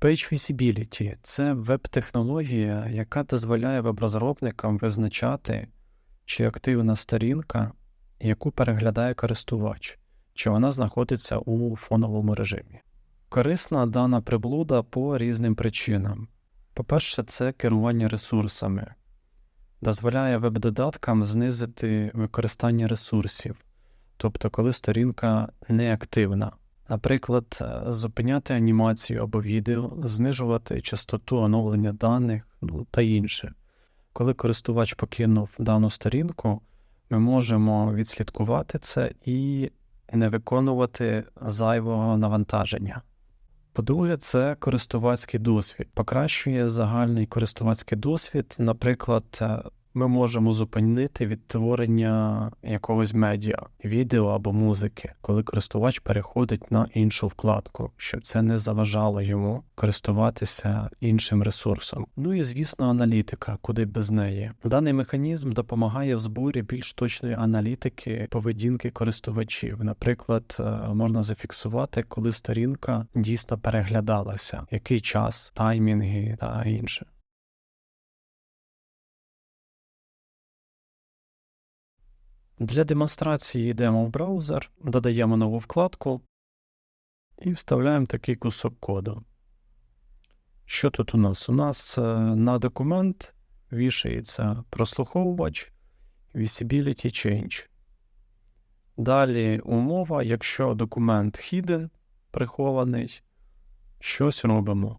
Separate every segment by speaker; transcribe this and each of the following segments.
Speaker 1: Page Visibility – це веб-технологія, яка дозволяє веб-розробникам визначати, чи активна сторінка, яку переглядає користувач, чи вона знаходиться у фоновому режимі. Корисна дана приблуда по різним причинам. По-перше, це керування ресурсами, дозволяє веб-додаткам знизити використання ресурсів, тобто коли сторінка неактивна. Наприклад, е, зупиняти анімацію або відео, знижувати частоту оновлення даних ну, та інше. Коли користувач покинув дану сторінку, ми можемо відслідкувати це і не виконувати зайвого навантаження. По-друге, це користувацький досвід. Покращує загальний користувацький досвід. Наприклад, е, ми можемо зупинити відтворення якогось медіа, відео або музики, коли користувач переходить на іншу вкладку, щоб це не заважало йому користуватися іншим ресурсом. Ну і звісно, аналітика, куди без неї. Даний механізм допомагає в зборі більш точної аналітики поведінки користувачів. Наприклад, е, можна зафіксувати, коли сторінка дійсно переглядалася, який час, таймінги та інше. Для демонстрації йдемо в браузер, додаємо нову вкладку і вставляємо такий кусок коду. Що тут у нас? У нас е, на документ вішається прослуховувач Visibility Change. Далі умова, якщо документ hidden, прихований, щось робимо.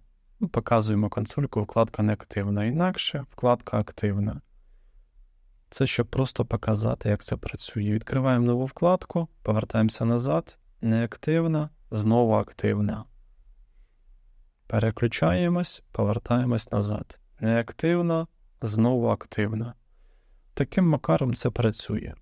Speaker 1: Показуємо консольку, вкладка неактивна. Інакше вкладка активна. Це щоб просто показати, як це працює. Відкриваємо нову вкладку, повертаємося назад, неактивна, знову активна. Переключаємось, повертаємось назад. Неактивна, знову активна. Таким макаром це працює.